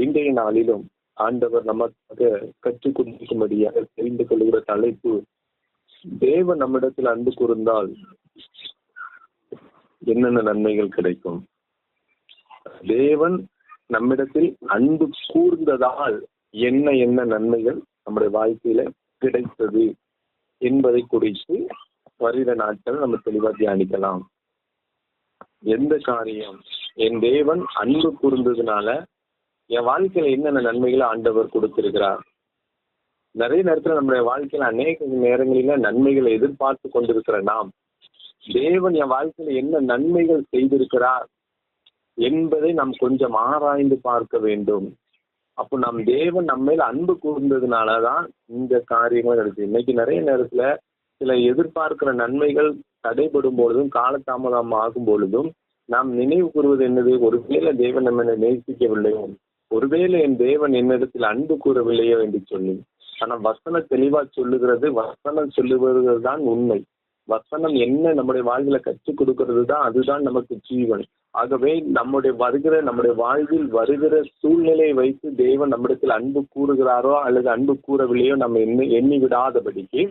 இன்றைய நாளிலும் ஆண்டவர் நமக்காக கற்றுக் கொடுக்கும்படியாக தெரிந்து கொள்கிற தலைப்பு தேவன் நம்மிடத்தில் அன்பு கூர்ந்தால் என்னென்ன நன்மைகள் கிடைக்கும்? தேவன் நம்மிடத்தில் அன்பு கூர்ந்ததால் என்ன என்ன நன்மைகள் நம்முடைய வாழ்க்கையில கிடைத்தது என்பதை குறித்து வருகிற நாட்கள் நம்ம தெளிவாக தியானிக்கலாம். எந்த காரியம்? என் தேவன் அன்பு கூர்ந்ததுனால என் வாழ்க்கையில என்னென்ன நன்மைகளை ஆண்டவர் கொடுத்திருக்கிறார்? நிறைய நேரத்துல நம்முடைய வாழ்க்கையில அநேக நேரங்களில நன்மைகளை எதிர்பார்த்து கொண்டிருக்கிற நாம் தேவன் என் வாழ்க்கையில என்ன நன்மைகள் செய்திருக்கிறார் என்பதை நாம் கொஞ்சம் ஆராய்ந்து பார்க்க வேண்டும். அப்போ நம் தேவன் நம்ம மேல அன்பு கூர்ந்ததுனாலதான் இந்த காரியங்கள் நடக்குது. இன்னைக்கு நிறைய நேரத்துல சில எதிர்பார்க்கிற நன்மைகள் தடைபடும் பொழுதும் காலதாமதம் ஆகும் பொழுதும் நாம் நினைவு கூறுவது என்னது? ஒருவேளை தேவன் நம்ம நேசிக்கவில்லையோ? ஒருவேளை என் தேவன் என்னிடத்தில் அன்பு கூறவில்லையோ என்று சொல்லி ஆனா வசனம் தெளிவா சொல்லுகிறது வசனம் சொல்லுவது தான் உண்மை. வசனம் என்ன நம்முடைய வாழ்வில கற்றுக் கொடுக்கிறது தான் அதுதான் நமக்கு ஜீவன். ஆகவே நம்முடைய வருகிற நம்முடைய வாழ்வில் வருகிற சூழ்நிலையை வைத்து தேவன் நம்மிடத்தில் அன்பு கூறுகிறாரோ அல்லது அன்பு கூறவில்லையோ நம்ம எண்ணி எண்ணி விடாதபடிக்கு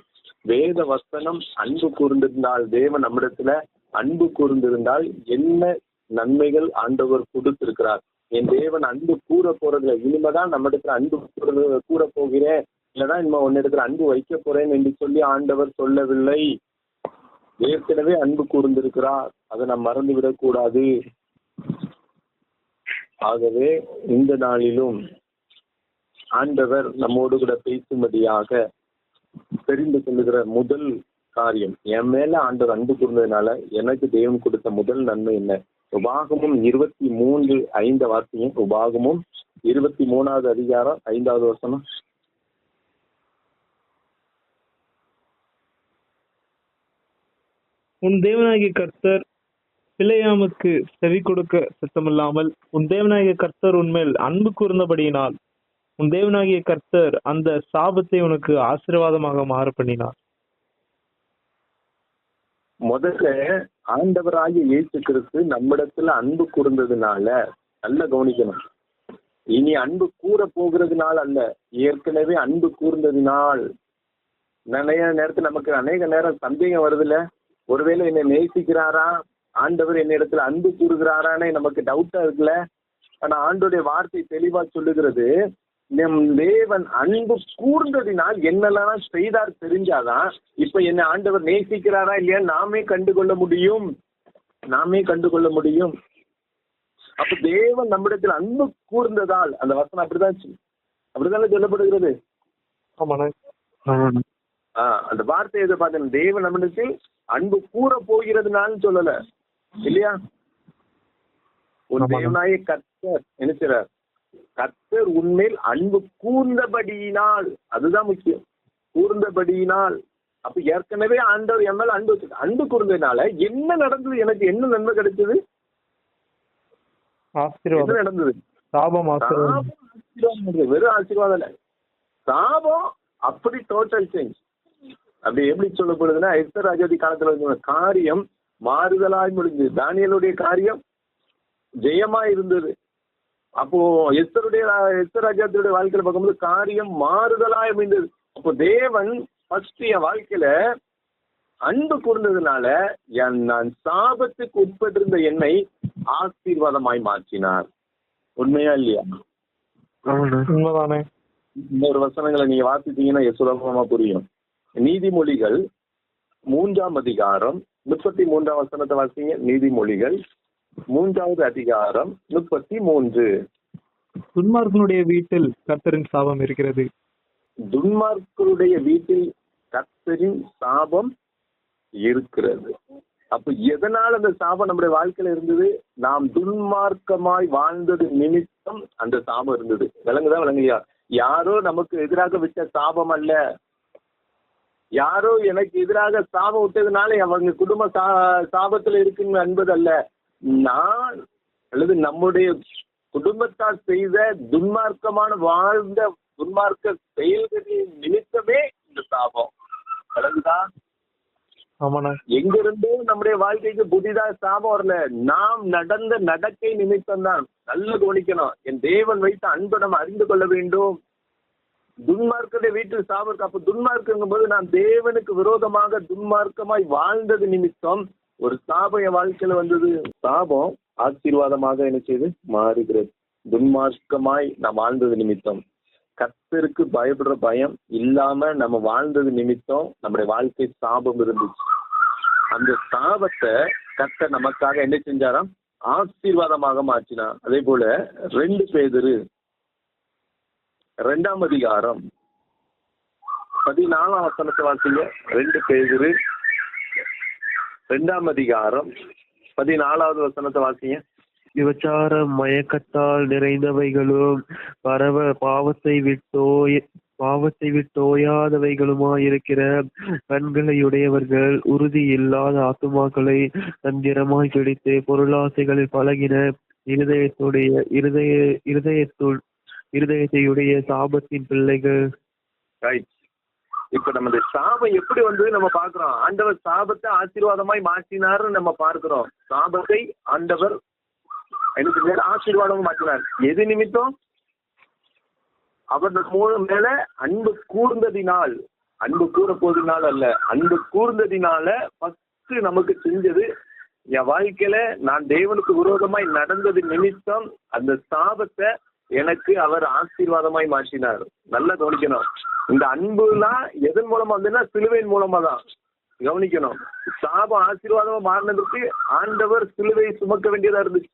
வேத வசனம் அன்பு கூர்ந்திருந்தால் தேவன் நம்மிடத்துல அன்பு கூர்ந்திருந்தால் என்ன நன்மைகள் ஆண்டவர் கொடுத்திருக்கிறார். என் தேவன் அன்பு கூற போறதுல இனிமேதான் நம்ம இடத்துல அன்பு கூற கூற போகிறேன். இல்லதான் இனிமே உன்னிடத்துல அன்பு வைக்க போறேன் என்று சொல்லி ஆண்டவர் சொல்லவில்லை. ஏற்கனவே அன்பு கூர்ந்திருக்கிறார். அதை நாம் மறந்துவிடக் கூடாது ஆகவே இந்த நாளிலும் ஆண்டவர் நம்மோடு கூட பேசும்படியாக தெரிந்து கொள்ளுகிற முதல் காரியம் என் மேல ஆண்டவர் அன்பு கூர்ந்ததுனால எனக்கு தெய்வம் கொடுத்த முதல் நன்மை என்ன? உபாகமும் இருபத்தி மூன்று ஐந்து வார்த்தையும் உபாகமும் இருபத்தி மூணாவது அதிகாரம் ஐந்தாவது வசனம். உன் தேவனாகிய கர்த்தர் பிள்ளையாமுக்கு செவி கொடுக்க சித்தமில்லாமல் உன் தேவனாகிய கர்த்தர் உன்மேல் அன்பு கூர்ந்தபடியினால் உன் தேவனாகிய கர்த்தர் அந்த சாபத்தை உனக்கு ஆசீர்வாதமாக மாறு பண்ணினார் முதல்ல ஆண்டவராகிய இயேசு கிறிஸ்து நம்மிடத்துல அன்பு கூர்ந்ததுனால நல்ல கவனிக்கணும். இனி அன்பு கூற போகிறதுனால அல்ல ஏற்கனவே அன்பு கூர்ந்ததினால். நிறைய நேரத்துல நமக்கு அநேக நேரம் சந்தேகம் வருதுல்ல? ஒருவேளை என்னை நேசிக்கிறாரா? ஆண்டவர் என்னிடத்துல அன்பு கூறுகிறாரான்னு நமக்கு டவுட்டா இருக்குல்ல? ஆனா ஆண்டோடைய வார்த்தை தெளிவா சொல்லுகிறது நம் தேவன் அன்பு கூர்ந்ததினால் என்னெல்லாம் செய்தார் தெரிஞ்சாதான் இப்ப என்ன ஆண்டவர் நேசிக்கிறாரா இல்லையா? நாமே கண்டுகொள்ள முடியும். நாமே கண்டுகொள்ள முடியும். அப்ப தேவன் நம்மிடத்தில் அன்பு கூர்ந்ததால் அந்த வசனம் அப்படிதான் அப்படித்தானே சொல்லப்படுகிறது? ஆஹ் அந்த வார்த்தை எதை பார்த்தேன் தேவன் நம்மிடத்தில் அன்பு கூற போகிறதுனாலும் சொல்லல. இல்லையா? ஆமாங்க. தேவனாய கர்த்தர் நினைக்கிறார் கர்த்தர் உன்மேல் அன்பு கூர்ந்தபடியினால் அதுதான் முக்கியம். கூர்ந்தபடியினால். அப்ப ஏற்கனவே ஆண்டவர் என் மேல அன்பு வச்சிருக்கார். அன்பு கூர்ந்ததுனால என்ன நடந்தது? எனக்கு என்ன நன்மை கிடைச்சது? என்ன நடந்தது? சாபம். வெறும் ஆசீர்வாதம் இல்ல சாபம் அப்படி டோட்டல் சேஞ்ச் அப்படி எப்படி சொல்லப்படுதுன்னா எஸ்தர் ராஜாதி காலத்துல காரியம் மாறுதலாய் முடிஞ்சது. தானியலுடைய காரியம் ஜெயமா இருந்தது. அப்போ எஸ்தருடைய எஸ்தர் ராஜாத்தியுடைய வாழ்க்கையில பார்க்கும்போது காரியம் மாறுதலாய் அமைந்தது. அப்போ தேவன் ஃபர்ஸ்ட் என் வாழ்க்கையில அன்பு கூர்ந்ததுனால என் நான் சாபத்துக்கு உட்பட்டிருந்த என்னை ஆசீர்வாதமாய் மாற்றினார். உண்மையா இல்லையா? உண்மைதானே. இன்னொரு வசனங்களை நீங்க வாசிச்சீங்கன்னா சுலபமா புரியும். நீதிமொழிகள் மூன்றாம் அதிகாரம் முப்பத்தி மூன்றாம் வசனத்தை வாசிங்க. நீதிமொழிகள் மூன்றாவது அதிகாரம் முப்பத்தி மூன்று. துன்மார்க்கனுடைய வீட்டில் கர்த்தரின் சாபம் இருக்கிறது. துன்மார்க்கருடைய வீட்டில் கர்த்தரின் சாபம் இருக்கிறது. அப்ப எதனால் அந்த சாபம் நம்முடைய வாழ்க்கையில இருந்தது? நாம் துன்மார்க்கமாய் வாழ்ந்தது நிமித்தம் அந்த சாபம் இருந்தது. விளங்குதா விளங்குயா? யாரோ நமக்கு எதிராக விட்ட சாபம் அல்ல. யாரோ எனக்கு எதிராக சாபம் விட்டதுனால அவங்க குடும்ப சா சாபத்துல இருக்குன்னு என்பது அல்ல. நான் அல்லது நம்முடைய குடும்பத்தார் செய்த துன்மார்க்கமான வாழ்ந்த துன்மார்க்க செயல்களின் நிமித்தமே இந்த சாபம். ஆமாண்ணா. எங்கிருந்தோ நம்முடைய வாழ்க்கைக்கு புதிதா சாபம் வரல. நாம் நடந்த நடக்கை நிமித்தம் தான் நல்ல கவனிக்கணும். என் தேவன் வைத்த அன்பை நம்ம அறிந்து கொள்ள வேண்டும். துன்மார்க்கத்தை வீட்டில் சாபம் இருக்கு. அப்ப துன்மார்க்குங்கும் போது நான் தேவனுக்கு விரோதமாக துன்மார்க்கமாய் வாழ்ந்தது நிமித்தம் ஒரு சாபம் என் வாழ்க்கையில வந்தது. சாபம் ஆசீர்வாதமாக என்ன செய்து? மாறுகிறது. துன்மார்க்கமாய் நாம் வாழ்ந்தது நிமித்தம். கத்தருக்கு பயப்படுற பயம் இல்லாம நம்ம வாழ்ந்தது நிமித்தம் நம்முடைய வாழ்க்கை சாபம் இருந்துச்சு. அந்த சாபத்தை கத்த நமக்காக என்ன செஞ்சாராம்? ஆசீர்வாதமாக மாற்றினா அதே போல ரெண்டு பேதரு. ரெண்டாம் அதிகாரம். பதினாலாம் வசனத்தை வாசிங்க. ரெண்டு பேதரு. ரெண்டாம் அதிகாரம் பதினாலாவது வசனத்தை வாசிங்க. விபச்சார மயக்கத்தால் நிறைந்தவைகளும் பரவ பாவத்தை விட்டோய் பாவத்தை விட்டோயாதவைகளுமாயிருக்கிற கண்களையுடையவர்கள் உறுதி இல்லாத ஆத்துமாக்களை தந்திரமாய் பிடித்து பொருளாசைகளில் பழகின இருதயத்துடைய இருதய இருதயத்துள் இருதயத்தையுடைய சாபத்தின் பிள்ளைகள். ரைட் இப்ப நம்ம இந்த சாபம் எப்படி வந்து நம்ம பார்க்கிறோம்? ஆண்டவர் சாபத்தை ஆசீர்வாதமாய் மாற்றினார்னு நம்ம பார்க்கிறோம். சாபத்தை ஆண்டவர் எனக்கு மேல ஆசீர்வாதமா மாற்றினார். எது நிமித்தம்? அவர் மூலம் மேல அன்பு கூர்ந்ததினால் அன்பு கூற போதினால் அல்ல அன்பு கூர்ந்ததினால ஃபர்ஸ்ட் நமக்கு செஞ்சது என் வாழ்க்கையில நான் தேவனுக்கு விரோதமாய் நடந்தது நிமித்தம் அந்த சாபத்தை எனக்கு அவர் ஆசீர்வாதமாய் மாற்றினார். நல்லா கவனிக்கணும். இந்த அன்புலாம் எதன் மூலமா வந்ததுன்னா சிலுவையின் மூலமா தான். கவனிக்கணும். சாபம் ஆசீர்வாதமா மாறினதுக்கு ஆண்டவர் சிலுவை சுமக்க வேண்டியதா இருந்துச்சு.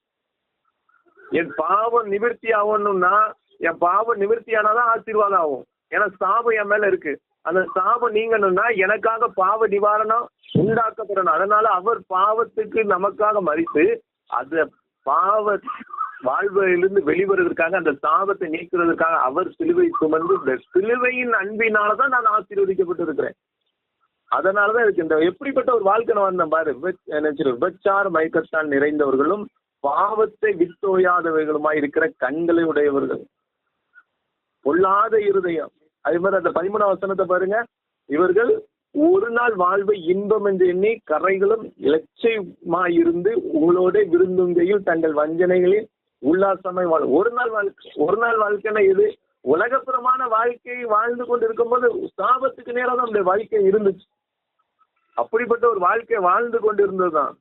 என் பாவம் நிவர்த்தி ஆகணும்னா என் பாவம் நிவர்த்தி ஆனாதான் ஆசீர்வாதம் ஆகும். ஏன்னா சாபம் என் மேல இருக்கு. அந்த சாபம் நீங்கணும்னா எனக்காக பாவ நிவாரணம் உண்டாக்கப்படணும். அதனால அவர் பாவத்துக்கு நமக்காக மறித்து அந்த பாவ வாழ்விலிருந்து வெளிவருவதற்காக அந்த சாபத்தை நீக்குறதுக்காக அவர் சிலுவை சுமந்து இந்த சிலுவையின் அன்பினாலதான் நான் ஆசீர்வதிக்கப்பட்டு இருக்கிறேன் அதனாலதான் இருக்கு இந்த எப்படிப்பட்ட ஒரு வாழ்க்கை நான் வந்தேன் பாரு. விபச்- என்ன மயக்கத்தால் நிறைந்தவர்களும் பாவத்தை வித்தோயாதவர்களுமாய் இருக்கிற கண்களை உடையவர்கள். பொல்லாத இருதயம். அதே மாதிரி அந்த பதிமூணாம் வசனத்தை பாருங்க. இவர்கள் ஒரு நாள் வாழ்வை இன்பம் என்று எண்ணி கரைகளும் இலட்சியமாயிருந்து உங்களோட விருந்துங்கையில் தங்கள் வஞ்சனைகளில் உல்லாசமாய் வாழ ஒரு நாள் வாழ்க்கை ஒரு நாள் வாழ்க்கைன்னா எது? உலகப்புறமான வாழ்க்கையை வாழ்ந்து கொண்டு இருக்கும்போது சாபத்துக்கு நேரம் தான் நம்முடைய வாழ்க்கை இருந்துச்சு. அப்படிப்பட்ட ஒரு வாழ்க்கை வாழ்ந்து கொண்டு இருந்ததுதான்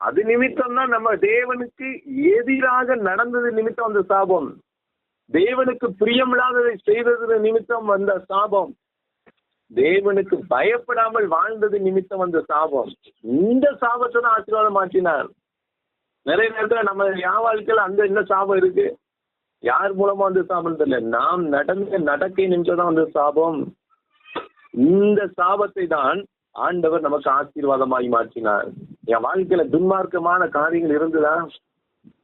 அது நிமித்தம் தான் நம்ம தேவனுக்கு எதிராக நடந்தது நிமித்தம் அந்த சாபம். தேவனுக்கு பிரியமில்லாததை செய்தது நிமித்தம் வந்த சாபம். தேவனுக்கு பயப்படாமல் வாழ்ந்தது நிமித்தம் வந்த சாபம். இந்த சாபத்தை தான் ஆசீர்வாதம் மாற்றினார். நிறைய நேரத்துல நம்ம என் வாழ்க்கையில அந்த என்ன சாபம் இருக்கு? யார் மூலமா வந்து சாபம் தெரியல. நாம் நடந்த நடக்கை நின்றதான் வந்து சாபம். இந்த சாபத்தை தான் ஆண்டவர் நமக்கு ஆசீர்வாதமாகி மாற்றினார். என் வாழ்க்கையில துன்மார்க்கமான காரியங்கள் இருந்ததா?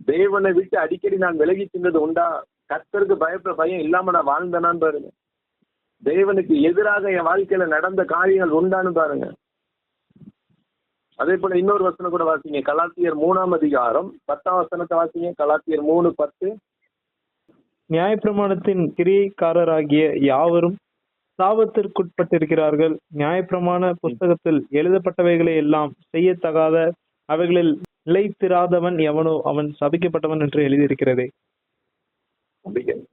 தேவனை விட்டு அடிக்கடி நான் விலகி சென்றது உண்டா? கத்தருக்கு பயப்பட பயம் இல்லாம நான் வாழ்ந்தேனான்னு பாருங்க. தேவனுக்கு எதிராக என் வாழ்க்கையில நடந்த காரியங்கள் உண்டான்னு பாருங்க. அதே போல இன்னொரு வசனம் கூட வாசிங்க. கலாத்தியர் மூணாம் அதிகாரம் பத்தாம் வசனத்தை வாசிங்க. கலாத்தியர் மூணு பத்து. நியாயப்பிரமாணத்தின் கிரியைக்காரராகிய யாவரும் சாபத்திற்குட்பட்டிருக்கிறார்கள். நியாயப்பிரமாண புஸ்தகத்தில் எழுதப்பட்டவைகளை எல்லாம் செய்யத்தகாத அவைகளில் நிலைத்திராதவன் எவனோ அவன் சபிக்கப்பட்டவன் என்று எழுதியிருக்கிறதே.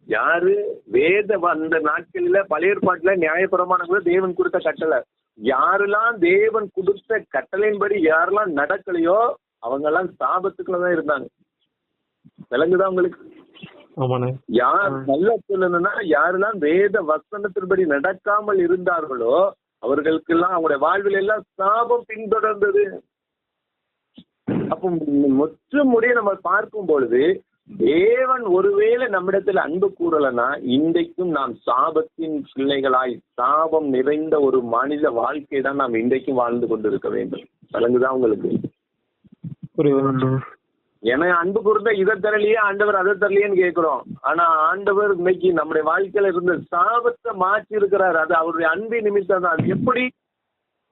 யாரு வேத அந்த நாட்களில பழைய ஏற்பாட்டுல நியாயப்பிரமாணம் கூட தேவன் கொடுத்த கட்டளை. யாரெல்லாம் தேவன் கொடுத்த கட்டளையின்படி யாரெல்லாம் நடக்கலையோ அவங்க எல்லாம் சாபத்துக்குள்ளதான் இருந்தாங்க. விளங்குதா உங்களுக்கு? யார் நல்லா சொல்லணும்னா யாரெல்லாம் வேத வசனத்தின்படி நடக்காமல் இருந்தார்களோ அவர்களுக்கெல்லாம் அவங்களுடைய வாழ்வில் எல்லாம் சாபம் பின்தொடர்ந்தது. அப்போ முற்று முடிய நம்ம பார்க்கும் பொழுது தேவன் ஒருவேளை நம்மிடத்தில் அன்பு கூறலனா இன்றைக்கும் நாம் சாபத்தின் பிள்ளைகளாய் சாபம் நிறைந்த ஒரு மனித வாழ்க்கை தான் நாம் இன்றைக்கும் வாழ்ந்து கொண்டிருக்க வேண்டும். விளங்குதா உங்களுக்கு? ஏன்னா அன்பு கூர்ந்த இதை தரலையே ஆண்டவர் அதை தரலையேன்னு கேட்கிறோம். ஆனா ஆண்டவர் இன்னைக்கு நம்முடைய வாழ்க்கையில இருந்த சாபத்தை மாற்றி இருக்கிறார் அது அவருடைய அன்பு நிமித்தம் தான் எப்படி?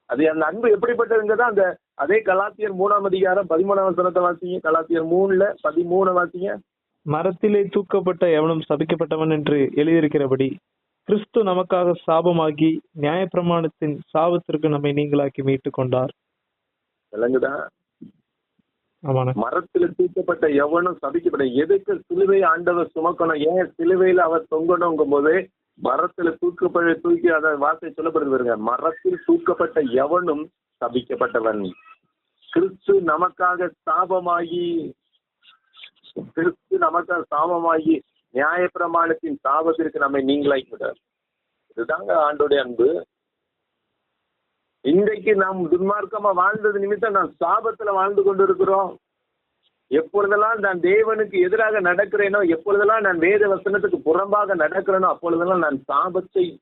அது அந்த அன்பு எப்படிப்பட்டதுங்கிறத அந்த அதே கலாத்தியர் மூணாம் அதிகாரம் பதிமூணாம் வசனத்தை வாசிங்க. கலாத்தியர் மூணுல பதிமூணு வாசிங்க. மரத்திலே தூக்கப்பட்ட எவனும் சபிக்கப்பட்டவன் என்று எழுதியிருக்கிறபடி கிறிஸ்து நமக்காக சாபமாகி நியாயப்பிரமாணத்தின் சாபத்திற்கு நம்மை நீங்களாக்கி மீட்டு கொண்டார் விளங்குதா மரத்துல தூக்கப்பட்ட எவனும் சபிக்கப்பட்ட எதுக்கு சிலுவை ஆண்டவர் சுமக்கணும்? ஏன் சிலுவையில அவர் தொங்கணுங்கும் போது மரத்துல தூக்கப்பட தூக்கி அத வார்த்தை சொல்லப்படுது பாருங்க. மரத்தில் தூக்கப்பட்ட எவனும் சபிக்கப்பட்டவன் கிறிஸ்து நமக்காக சாபமாகி கிறிஸ்து நமக்காக சாபமாகி நியாய பிரமாணத்தின் சாபத்திற்கு நம்மை நீங்களாக்கி விடார் இதுதாங்க ஆண்டோடைய அன்பு. இன்றைக்கு நாம் துன்மார்க்கமா வாழ்ந்தது நிமித்தம் நாம் சாபத்துல வாழ்ந்து கொண்டிருக்கிறோம். எப்பொழுதெல்லாம் நான் தேவனுக்கு எதிராக நடக்கிறேனோ எப்பொழுதெல்லாம் நான் வேத வசனத்துக்கு புறம்பாக நடக்கிறேனோ அப்பொழுதெல்லாம் நான் சாபத்தை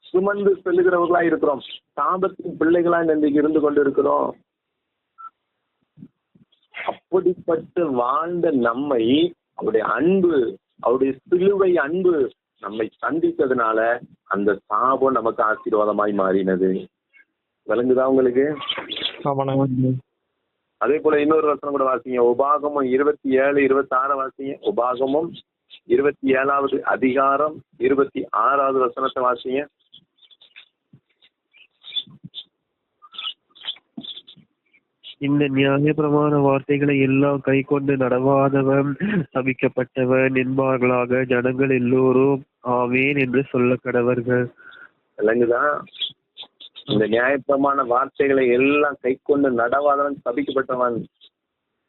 சுமந்து செல்லுகிறவர்களா இருக்கிறோம். சாபத்தின் பிள்ளைகளா இன்றைக்கு இருந்து கொண்டிருக்கிறோம். அப்படிப்பட்டு வாழ்ந்த நம்மை அவருடைய அன்பு அவருடைய சிலுவை அன்பு நம்மை சந்தித்ததுனால அந்த சாபம் நமக்கு ஆசீர்வாதமாய் மாறினது. விளங்குதா உங்களுக்கு? அதே போல இன்னொரு வசனம் கூட வாசிங்க. உபாகமம் இருபத்தி ஏழு இருபத்தி ஆறு வாசிங்க. உபாகமம் இருபத்தி ஏழாவது அதிகாரம் இருபத்தி ஆறாவது வசனத்தை வாசிங்க. இந்த நியாயப்பிரமாண வார்த்தைகளை எல்லாம் கை கொண்டு நடவாதவன் சபிக்கப்பட்டவன் என்பார்களாக ஜனங்கள் எல்லோரும். ஆவேன் என்று சொல்ல கடவர்கள். விளங்குதா? இந்த நியாயப்பிரமாண வார்த்தைகளை எல்லாம் கை கொண்டு நடவாதவன் சபிக்கப்பட்டவன்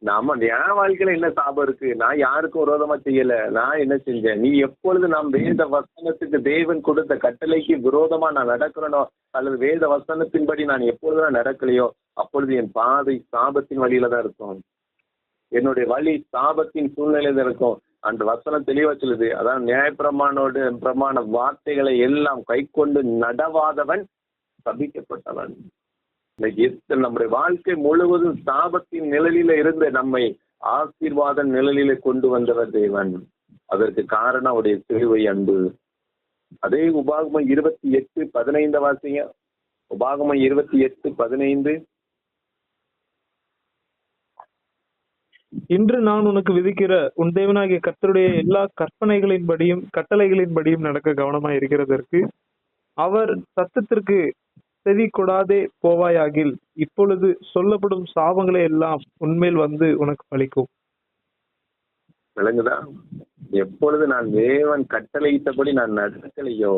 நாம என் வாழ்க்கையில என்ன சாபம் இருக்கு? நான் யாருக்கும் விரோதமா செய்யல. நான் என்ன செஞ்சேன்? நீ எப்பொழுது நாம் வேத வசனத்துக்கு தேவன் கொடுத்த கட்டளைக்கு விரோதமா நான் நடக்கிறனோ அல்லது வேத வசனத்தின்படி நான் எப்பொழுது நான் நடக்கலையோ அப்பொழுது என் பாதை சாபத்தின் வழியில தான் இருக்கும். என்னுடைய வழி சாபத்தின் சூழ்நிலையில தான் இருக்கும். அந்த வசனம் தெளிவா சொல்லுது. அதான் நியாயப்பிரமாணோட பிரமாண வார்த்தைகளை எல்லாம் கை கொண்டு நடவாதவன் சபிக்கப்பட்டவன். இன்னைக்கு நம்முடைய வாழ்க்கை முழுவதும் சாபத்தின் நிழலில இருந்த நம்மை ஆசீர்வாத நிழலில கொண்டு வந்தவர் தேவன். அதற்கு காரணம் அவருடைய சிலுவை அன்பு. அதே உபாகமம் இருபத்தி எட்டு பதினைந்து வாசிங்க உபாகமம் இருபத்தி எட்டு பதினைந்து. இன்று நான் உனக்கு விதிக்கிற உன் தேவனாகிய கர்த்தருடைய எல்லா கற்பனைகளின்படியும் கட்டளைகளின்படியும் நடக்க கவனமா இருக்கிறதற்கு அவர் சத்தத்திற்கு செவி கொடாதே போவாயாகில். இப்பொழுது சொல்லப்படும் சாபங்களை எல்லாம் உன்மேல் வந்து உனக்கு பலிக்கும் விளங்குதா? எப்பொழுது நான் தேவன் கட்டளையிட்டபடி நான் நடக்கலையோ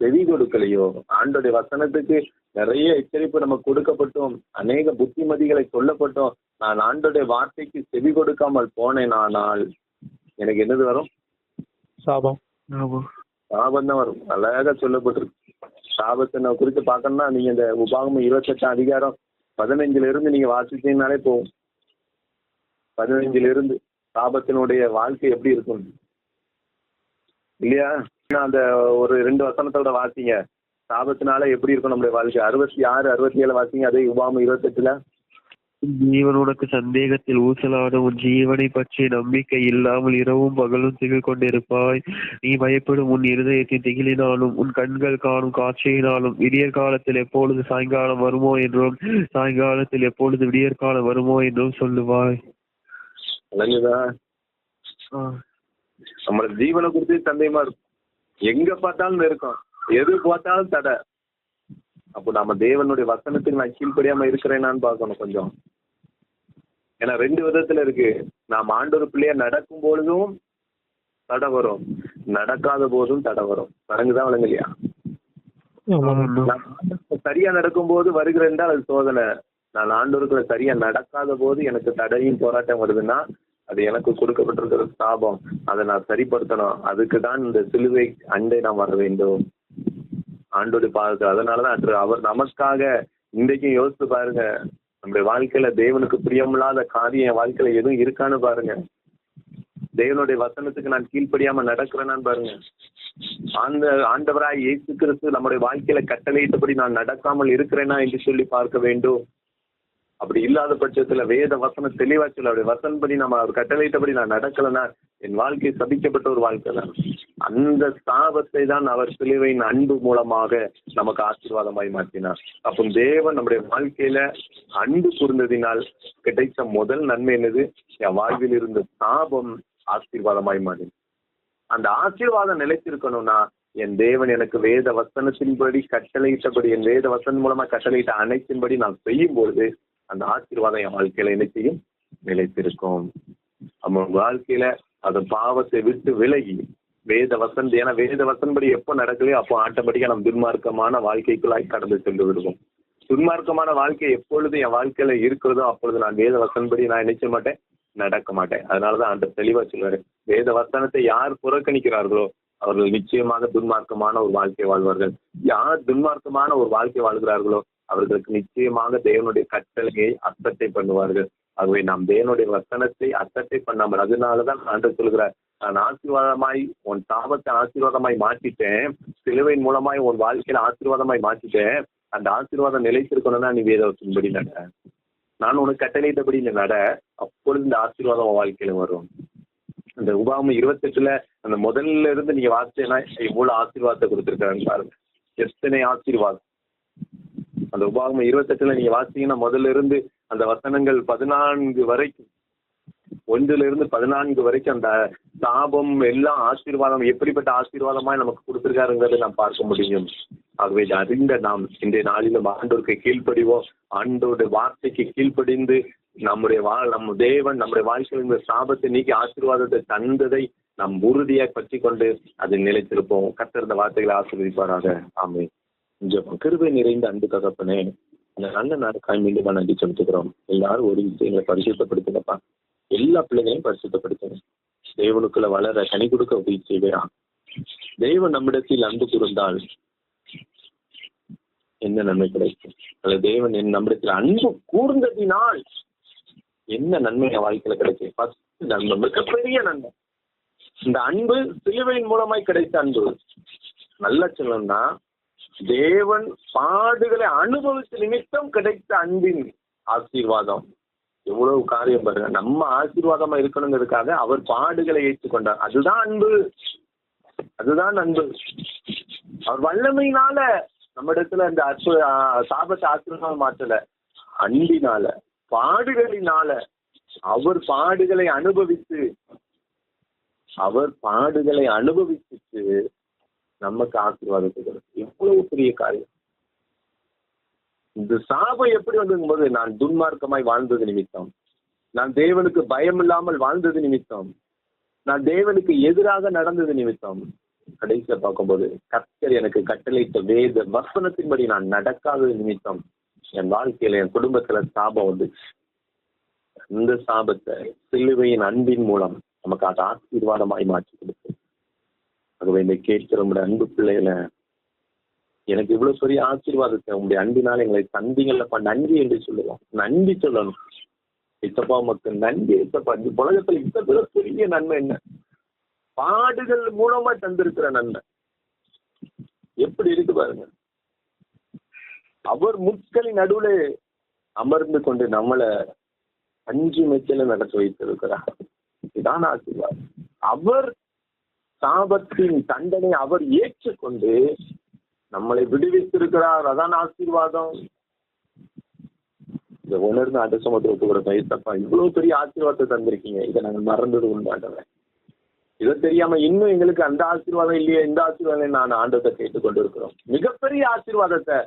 செவி கொடுக்கலையோ ஆண்டோடைய வசனத்துக்கு நிறைய எச்சரிப்பு நமக்கு கொடுக்கப்பட்டோம் அநேக புத்திமதிகளை சொல்லப்பட்டோம் நான் ஆண்டோடைய வார்த்தைக்கு செவி கொடுக்காமல் போனேன் ஆனால் எனக்கு என்னது வரும்? சாபம். சாபம். தான் வரும். அழகா சொல்லப்பட்டிருக்கு. சாபத்தை நான் குறித்து பார்க்கணும்னா நீங்க இந்த உபாகம் இருபத்தெட்டாம் அதிகாரம் பதினஞ்சுல இருந்து நீங்க வாசிச்சீங்கனாலே போகும் பதினஞ்சுல இருந்து சாபத்தினுடைய வாழ்க்கை எப்படி இருக்கும்? இல்லையா? அந்த ஒரு ரெண்டு வசனத்தோட வாசிங்க. சாபத்தினால எப்படி இருக்கும் நம்முடைய வாழ்க்கை? அறுபத்தி ஆறு அறுபத்தி ஏழு வாசிங்க அதே உபாகமம் இருபத்தெட்டுல. உன் ஜீவன் உனக்கு சந்தேகத்தில் ஊசலாடும் உன் ஜீவனை பற்றி நம்பிக்கை இல்லாமல் இரவும் பகலும் திகில் கொண்டிருப்பாய். நீ பயப்படும் உன் இருதயத்தின் திகிலினாலும் உன் கண்கள் காணும் காட்சியினாலும் விடியற் காலத்தில் எப்பொழுது சாயங்காலம் வருமோ என்றும் சாயங்காலத்தில் எப்பொழுது விடியற் காலம் வருமோ என்றும் சொல்லுவாய். நம்மளோட ஜீவனை குறித்து சந்தேகமா இருக்கும். எங்க பார்த்தாலும் இருக்கும் எது பார்த்தாலும் தடை. அப்போ நம்ம தேவனுடைய வசனத்துக்கு நான் கீழ்ப்படியாம இருக்கிறேனான்னு பார்க்கணும் கொஞ்சம். ஏன்னா ரெண்டு விதத்துல இருக்கு. நாம் ஆண்டொரு பிள்ளையா நடக்கும் பொழுதும் தடை வரும் நடக்காத போதும் தடை வரும் வழங்குதான் வழங்கலையா சரியா நடக்கும்போது வருகிற என்றால் அது சோதனை. நான் ஆண்டோருக்குள்ள சரியா நடக்காத போது எனக்கு தடையும் போராட்டம் வருதுன்னா அது எனக்கு கொடுக்கப்பட்டிருக்கிற சாபம். அதை நான் சரிப்படுத்தணும். அதுக்கு தான் இந்த சிலுவை அண்டை நான் வர வேண்டும். ஆண்டோட பாதத்தில். அதனாலதான் அவர் நமக்காக இன்றைக்கும் யோசித்து பாருங்க. நம்முடைய வாழ்க்கையில தேவனுக்கு பிரியமில்லாத காரியம் என் வாழ்க்கையில எதுவும் இருக்கான்னு பாருங்க. தேவனுடைய வசனத்துக்கு நான் கீழ்ப்படியாம நடக்கிறேனான்னு பாருங்க. ஆண்ட ஆண்டவராய் இயேசு கிறிஸ்து நம்முடைய வாழ்க்கையில கட்டளையிட்டபடி நான் நடக்காமல் இருக்கிறேனா என்று சொல்லி பார்க்க வேண்டும். அப்படி இல்லாத பட்சத்துல வேத வசனம் தெளிவா சொல்ல அப்படி வசனப்படி நம்ம அவர் கட்டளையிட்டபடி நான் நடக்கலைன்னா என் வாழ்க்கை சபிக்கப்பட்ட ஒரு வாழ்க்கை தான். அந்த சாபத்தை தான் அவர் சிலுவையின் அன்பு மூலமாக நமக்கு ஆசீர்வாதமாய் மாற்றினார். அப்போ தேவன் நம்முடைய வாழ்க்கையில அன்பு கூர்ந்ததினால் கிடைத்த முதல் நன்மை என்னது? என் வாழ்வில் இருந்த சாபம் ஆசீர்வாதமாய் மாறினது அந்த ஆசீர்வாதம் நிலைத்திருக்கணும்னா என் தேவன் எனக்கு வேத வசனத்தின்படி கட்டளையிட்டபடி என் வேத வசனம் மூலமா கட்டளையிட்ட அனைத்தின்படி நான் செய்யும் பொழுது அந்த ஆசீர்வாதம் என் வாழ்க்கையில என்ன செய்யும் நிலைத்திருக்கும். நம்ம வாழ்க்கையில அந்த பாவத்தை விட்டு விலகி வேத வசந்த் ஏன்னா வேத வசன்படி எப்போ நடக்கலையோ அப்போ ஆட்டோமேட்டிக்கா நம்ம துன்மார்க்கமான வாழ்க்கைக்குள்ளாய் கடந்து சென்று விடுவோம். துன்மார்க்கமான வாழ்க்கை எப்பொழுது என் வாழ்க்கையில இருக்கிறதோ அப்பொழுது நான் வேத வசன்படி நான் நினைச்ச மாட்டேன்? நடக்க மாட்டேன். அதனாலதான் அந்த தெளிவா சொல்லுவாரு வேத வசனத்தை யார் புறக்கணிக்கிறார்களோ அவர்கள் நிச்சயமாக துன்மார்க்கமான ஒரு வாழ்க்கை வாழ்வார்கள். யார் துன்மார்க்கமான ஒரு வாழ்க்கை வாழ்கிறார்களோ அவர்களுக்கு நிச்சயமாக தேவனுடைய கட்டளையை அர்த்தத்தை பண்ணுவார்கள். ஆகவே நாம் தேவனுடைய வசனத்தை அர்த்தத்தை பண்ணாமல் அதனாலதான் ஆண்டு சொல்கிறார் நான் ஆசீர்வாதமாய் உன் தாபத்தை ஆசீர்வாதமாய் மாற்றிட்டேன். சிலுவையின் மூலமாய் உன் வாழ்க்கையில ஆசீர்வாதமாய் மாற்றிட்டேன். அந்த ஆசீர்வாதம் நிலைத்திருக்கணும்னா நீ வேதவத்தின்படி நட. நான் உனக்கு கட்டளையிட்டபடி இந்த நட. அப்பொழுது இந்த ஆசீர்வாதம் உன் வாழ்க்கையில வரும். அந்த உபாம இருபத்தெட்டுல அந்த முதல்ல இருந்து நீங்க வாசிச்சேன்னா இவ்வளவு ஆசீர்வாதத்தை கொடுத்துருக்காங்க பாருங்க. எத்தனை ஆசீர்வாதம்? அந்த உபாகம் இருபத்தெட்டுல நீங்க வாசிங்கன்னா முதல்ல இருந்து அந்த வசனங்கள் பதினான்கு வரைக்கும். ஒன்றுல இருந்து பதினான்கு வரைக்கும் அந்த சாபம் எல்லாம் ஆசீர்வாதம் எப்படிப்பட்ட ஆசீர்வாதமாய் நமக்கு கொடுத்திருக்காருங்கிறத நாம் பார்க்க முடியும். ஆகவே அறிந்த நாம் இன்றைய நாளிலும் ஆண்டோருக்கு கீழ்ப்படிவோம். ஆண்டோட வார்த்தைக்கு கீழ்ப்படிந்து நம்முடைய வா நம்ம தேவன் நம்முடைய வாழ்க்கையில் இந்த சாபத்தை நீக்கி ஆசீர்வாதத்தை தந்ததை நாம் உறுதியாக பற்றி கொண்டு அதை நிலைத்திருப்போம். கத்திருந்த வார்த்தைகளை ஆசீர்வதிப்பாராக. ஆமே ஜெபம் கிருபை நிறைந்த அன்பு தகப்பனே அந்த நல்ல நாளுக்காய் மீண்டும் நன்றி செலுத்துகிறோம். எல்லாரும் ஒரு விஷயங்களை பரிசுத்தப்படுத்துங்கப்பா. எல்லா பிள்ளைகளையும் பரிசுத்தப்படுத்துங்க. தேவனுக்குள்ள வளர கனி கொடுக்க உதவி செய்வேரா தேவன் நம்மிடத்தில் அன்பு கூர்ந்தால் என்ன நன்மை கிடைக்கும்? அல்ல தேவன் என் நம்மிடத்தில் அன்பு கூர்ந்ததினால் என்ன நன்மை என் வாழ்க்கையில கிடைக்கும்? ஃபர்ஸ்ட் நன்மை மிகப்பெரிய நன்மை. இந்த அன்பு சிலுவையின் மூலமாய் கிடைத்த அன்பு. நல்ல சொல்லணும்னா தேவன் பாடுகளை அனுபவித்த நிமித்தம் கிடைத்த அன்பின் ஆசீர்வாதம். எவ்வளவு காரியம் பாருங்க. நம்ம ஆசீர்வாதமா இருக்கணுங்கிறதுக்காக அவர் பாடுகளை ஏற்றுக்கொண்டார். அதுதான் அன்பு. அதுதான் அன்பு. அவர் வல்லமையினால நம்ம இடத்துல இந்த அற்பு சாபத்தை ஆசீர்வாதம் மாற்றல. அன்பினால பாடுகளினால அவர் பாடுகளை அனுபவித்து அவர் பாடுகளை அனுபவிச்சுட்டு நமக்கு ஆசீர்வாதத்தை கொடுக்கும் இவ்வளவு பெரிய காரியம். இந்த சாபம் எப்படி வந்துங்கும்போது நான் துன்மார்க்கமாய் வாழ்ந்தது நிமித்தம். நான் தேவனுக்கு பயம் இல்லாமல் வாழ்ந்தது நிமித்தம். நான் தேவனுக்கு எதிராக நடந்தது நிமித்தம். கடைசியில பார்க்கும்போது கர்த்தர் எனக்கு கட்டளையிட்ட வேத வசனத்தின்படி நான் நடக்காதது நிமித்தம். என் வாழ்க்கையில என் குடும்பத்துல சாபம் வந்து அந்த சாபத்தை சிலுவையின் அன்பின் மூலம் நமக்கு அது ஆசீர்வாதமாய் மாற்றி கொடுக்கும். ஆகவே இந்த கேட்கிற உங்களுடைய அன்பு பிள்ளைகளை எனக்கு இவ்வளவு சொல்லி ஆசீர்வாதத்தை உங்களுடைய அன்பினால் எங்களை தந்திங்கல்லப்பா நன்றி என்று சொல்லுவோம். நன்றி சொல்லணும். இத்தப்பா உமக்கு நன்றி இத்தப்பா இந்த உலகத்துல இந்த பெரிய பெரிய நன்மை என்ன? பாடுகள் மூலமா தந்திருக்கிற நன்மை. எப்படி இருக்கு பாருங்க. அவர் முட்களின் நடுவுல அமர்ந்து கொண்டு நம்மளை அஞ்சு மெச்சல நடத்தி வைத்திருக்கிறார். இதான் ஆசீர்வாதம். அவர் சாபத்தின் தண்டனை அவர் ஏற்றுக்கொண்டு நம்மளை விடுவித்திருக்கிறார். அதான் ஆசீர்வாதம். இதை உணர்ந்து அடுத்த ஒப்பு கொடுப்பேன் ஏசப்பா இவ்வளவு பெரிய ஆசீர்வாதத்தை தந்திருக்கீங்க. இதை நாங்கள் மறந்தது உண்டாண்டவன். இதை தெரியாம இன்னும் எங்களுக்கு அந்த ஆசீர்வாதம் இல்லையே இந்த ஆசீர்வாதம் நான் ஆண்டத்தை கேட்டுக்கொண்டு இருக்கிறோம் மிகப்பெரிய ஆசீர்வாதத்தை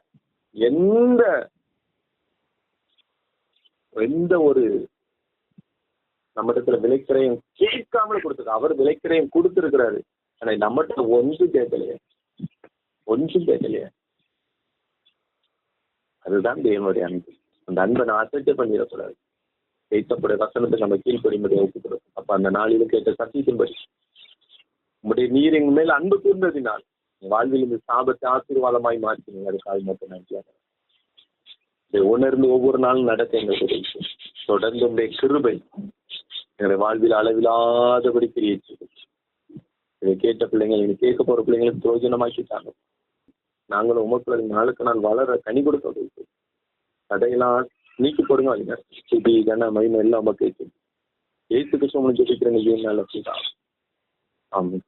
எந்த எந்த ஒரு நம்ம இடத்துல விலைக்கிறையும் கேட்காமல கொடுத்துருக்க. அவர் விலைக்கிறையும் கொடுத்துருக்கிறாரு. ஆனா நம்மகிட்ட ஒன்றும் கேட்கலையே. ஒன்றும் கேட்கலையே. அதுதான் தேவனுடைய அன்பு. அந்த அன்பை நான் அசட்டை பண்ணிடக்கூடாது. கேட்கக்கூடிய வசனத்தை நம்ம கீழ்ப்படிமுறை ஒப்புக்கிறோம் அப்ப அந்த நாளில கேட்ட சத்தியத்தின்படி. உங்களுடைய நீர் எங்க மேல அன்பு கூர்ந்ததினால் என் வாழ்வில் இந்த சாபத்தை ஆசீர்வாதமாய் மாற்றினீங்க அதுக்காக மட்டும் நன்றியாக இதை உணர்ந்து ஒவ்வொரு நாளும் நடக்க எங்களுக்கு தொடர்ந்து உடைய கிருபை எங்களுடைய வாழ்வில் அளவில்லாதபடி கிரியேச்சு இதை கேட்ட பிள்ளைங்க இனி கேட்க போற பிள்ளைங்களுக்கு பிரயோஜனமாக்கிட்டாங்க. நாங்களும் உமக்குள்ள நாளுக்கு நாள் வளர கனி கொடுக்க உதவி நீக்கி போடுங்க அதுங்க சுதி கன மகிமை எல்லாம் உமக்கு ஏசு கிருஷ்ணன் ஜெபிக்கிற நிலையம் நல்ல ஆமாம்